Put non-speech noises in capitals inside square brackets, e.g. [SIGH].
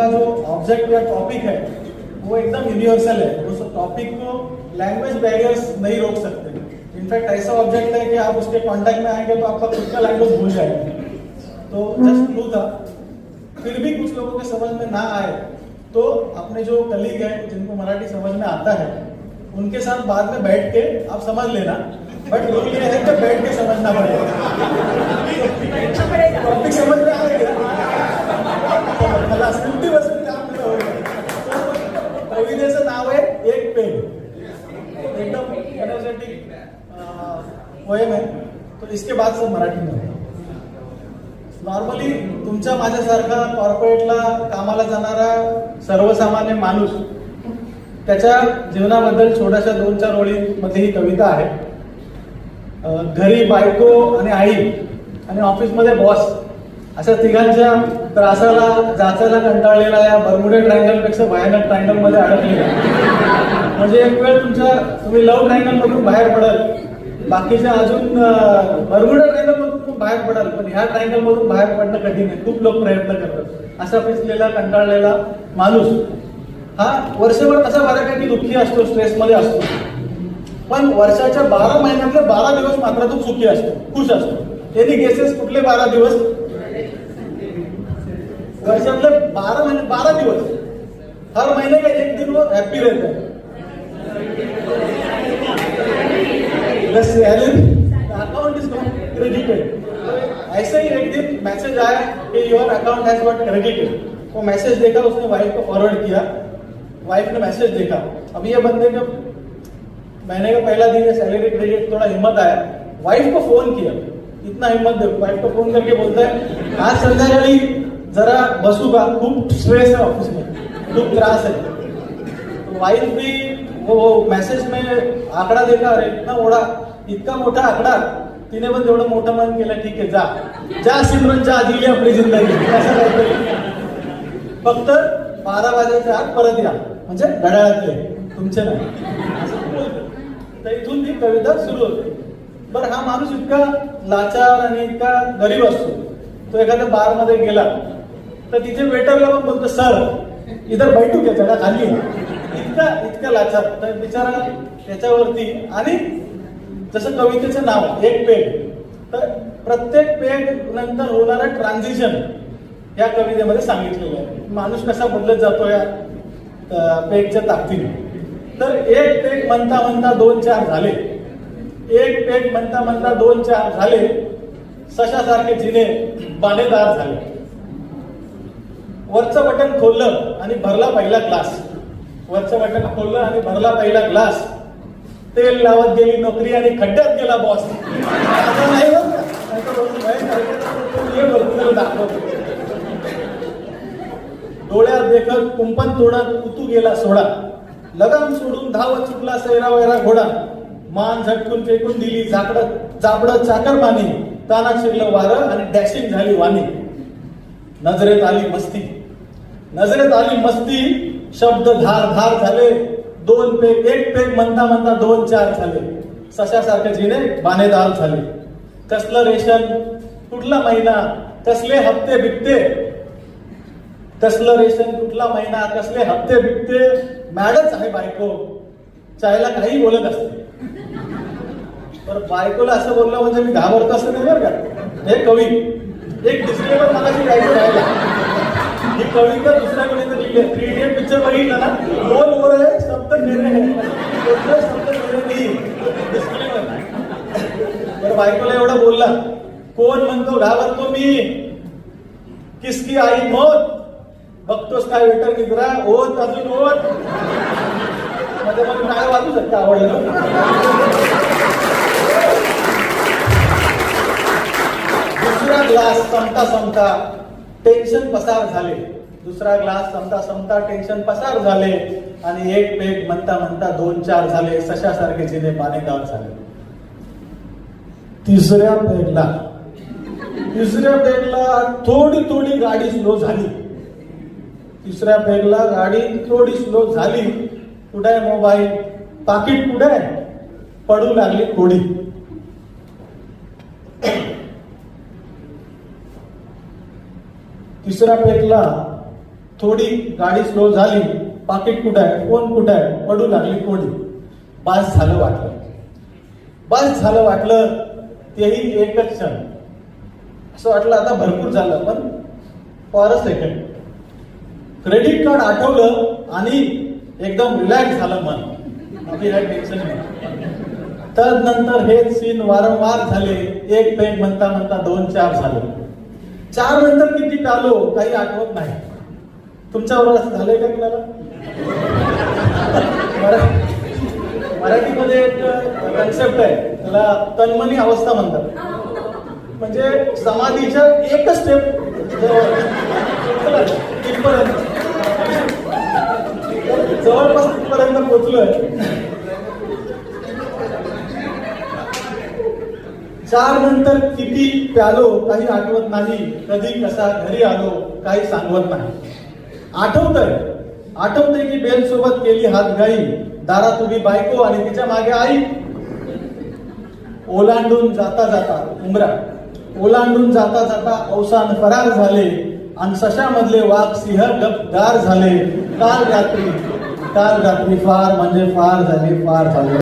इनका जो ऑब्जेक्ट या टॉपिक है वो एकदम यूनिवर्सल है। उस टॉपिक को लैंग्वेज बैरियर्स नहीं रोक सकते। इनफैक्ट ऐसा ऑब्जेक्ट है कि आप उसके कांटेक्ट में आएँगे तो आपका खुद का लैंग्वेज भूल जाएँगे। तो जस्ट क्लू था। फिर भी कुछ लोगों के समझ में ना आए तो अपने जो कलीग है जिनको मराठी समझ में आता है उनके साथ बाद में बैठ के आप समझ लेना। बट रूल ये है कि बैठ के समझना पड़ेगा। [LAUGHS] टॉपिक समझ में आ एनर्जेटिक पोएम है तो इसके बाद सब मराठी में नॉर्मली तुमच्या माझ्यासारखा कॉर्पोरेटला कामाला जाणारा सर्वसामान्य माणूस त्याच्या जीवनाबद्दल छोट्याशा दोन चार ओळींमध्ये ही कविता आहे घरी बायको आणि आई आणि ऑफिसमध्ये बॉस अशा तिघांच्या त्रासाला जाचायला कंटाळलेला या बर्मुडे ट्रायंगलपेक्षा भयानक ट्रायंगलमध्ये अडकलेला म्हणजे एक वेळ तुमच्या तुम्ही लव्ह ट्रायंगल मधून बाहेर पडाल. बाकीच्या अजून बर्मुडा ट्रायंगल मधून बाहेर पडाल पण ह्या ट्रायंगल मधून बाहेर पडणं कठीण आहे. खूप लोक प्रयत्न करतात. असा पिचलेला कंटाळलेला माणूस हा वर्षभर तसा बऱ्यापैकी दुःखी असतो स्ट्रेसमध्ये असतो. पण वर्षाच्या बारा महिन्यातले बारा दिवस मात्र तो सुखी असतो खुश असतो. एनी गेसेस कुठले बारा दिवस? वर्षातले बारा महिने बारा दिवस हर महीने का एक दिन वो हैप्पी रहता है। अकाउंट इज़ क्रेडिटेड ऐसे ही एक दिन मैसेज आया कि your account has got credited वो मैसेज देखा, उसने वाइफ को फॉरवर्ड किया। वाइफ ने मैसेज देखा। अब ये बंदे का महीने का पहला दिन है सैलरी क्रेडिट थोड़ा हिम्मत आया। वाइफ को फ़ोन किया। इतना हिम्मत दे वाइफ को फ़ोन करके बोलता है, आज संध्याकाळी जरा बसू का? खूप स्ट्रेस है ऑफिस में खूप त्रास है तो वाइफ भी वो मैसेज में आकडा देखा अरे इतना मोठा इतका मोठा आकडा. तिने पण तेवढं मोठं मन केलं ठीक आहे जा. जा सिमरन जा दिली आपली जिंदगी. असं काहीतरी. फक्त बारा वाजायच्या आत परत या. म्हणजे घड्याळातले. तुमचे नाही. तर इथून ती कविता सुरू होते. बरं हा माणूस इतका लाचार आणि इतका गरीब असतो. तो एखाद्या बारमध्ये गेला. तर तिथे वेटरला पण बोलतो सर इधर बैठू घ्या त्याला खाली? इतका इतका लाचार. तर बिचारा त्याच्यावरती आणि जसं कवितेचं नाव एक पेग तर प्रत्येक पेग नंतर होणारा ट्रान्झिशन या कवितेमध्ये सांगितलेलं आहे. माणूस कसा बदलत जातो या अं, पेगच्या ताकदीने. तर एक पेग म्हणता म्हणता दोन चार झाले. एक पेग म्हणता म्हणता दोन चार झाले. सशासारखे जिने बाणेदार झाले. वरचं बटन खोललं आणि भरला पहिला ग्लास. वरचं बटन खोललं आणि भरला पहिला ग्लास. तेल लावत गेली नोकरी आणि खड्ड्यात गेला बॉस असं नाही भरपूर दाखवतो. डोळ्यात देखत कुंपण तोडत उतू गेला सोडा. लगाम सोडून धावत चुकला सैरा वैरा घोडा. मान झटकून फेकून दिली जाकडत जाबडत चाकर पाणी. ताना शिरलं वारं आणि डॅशिंग झाली वाणी. नजरेत आली मस्ती. नजरेत आली मस्ती शब्द धार धार झाले दोन पेग एक पेग म्हणता म्हणता दोन चार झाले. सशासारखे जिने बाणेदार झाले. कसलं रेशन? कुठला महिना? कसले हप्ते बिकते? कसलं रेशन? कुठला महिना? कसले हप्ते बिकते? मॅडच आहे बायको. चायला काही बोलत असते. तर बायकोला असं बोललं म्हणजे मी घाबरतो असं नाही बरं का? हे कवी. एक डिस्क्लेमर मला द्यायचं राहिला कविता दुसऱ्या कोणीतरी लिहिली थ्री इडियट पिक्चर बघितला ना बोल बोल आहे शब्द निर्णय शब्द निर्णय नाही. बायकोला एवढा बोलला. कोण म्हणतो घाबरतो मी. किसकी आई मौत? बघतोस काय वेटर मित्रा ओत अजून होत. मध्ये मग काय वाचू शकता आवडलं दुसरा ग्लास संपता संपता टेन्शन पसार झाले. दुसरा ग्लास संपता संपता टेन्शन पसार झाले आणि एक पेग म्हणता म्हणता दोन चार झाले सशासारखे जिने पाणेगाव झाले. तिसऱ्या पेगला तिसऱ्या पेगला थोडी थोडी गाडी स्लो झाली. तिसऱ्या पेगला गाडी थोडी स्लो झाली. कुठे आहे मोबाईल? पाकिट कुठे आहे? पडू लागली थोडी. तिसऱ्या पेगला थोडी गाडी स्लो झाली पाकिट कुठं आहे फोन कुठं आहे पडू लागली कोणी बास झालं वाटलं. बास झालं वाटलं तेही एकच क्षण. असं वाटलं आता भरपूर झालं पण for a second credit card आठवलं आणि एकदम रिलॅक्स झालं मन. बाकी काय टेन्शन तर नंतर हे सीन वारंवार झाले. एक पेन म्हणता म्हणता दोन चार झाले. चार नंतर किती टालो काही आठवत नाही. तुमच्याबरोबर असं झालंय का कुणाला मराठीमध्ये एक कन्सेप्ट आहे. त्याला तन्मनी अवस्था म्हणतात. म्हणजे समाधीच्या एकच स्टेप तिथपर्यंत. जवळपास तिथपर्यंत पोहोचलोय. चार नंतर किती प्यालो काही आठवत नाही. कधी कसा घरी आलो काही सांगवत नाही. आठवतंय. आठवतंय की बेल सोबत केली हात गाई दारात उभी बायको आणि तिच्यामागे आई. ओलांडून जाता जाता उमरा. ओलांडून जाता जाता अवसान फरार झाले. आणि सशामधले वाघ सिंह गपगार झाले. काल रात्री काल रात्री फार म्हणजे फार झाले फार झाले.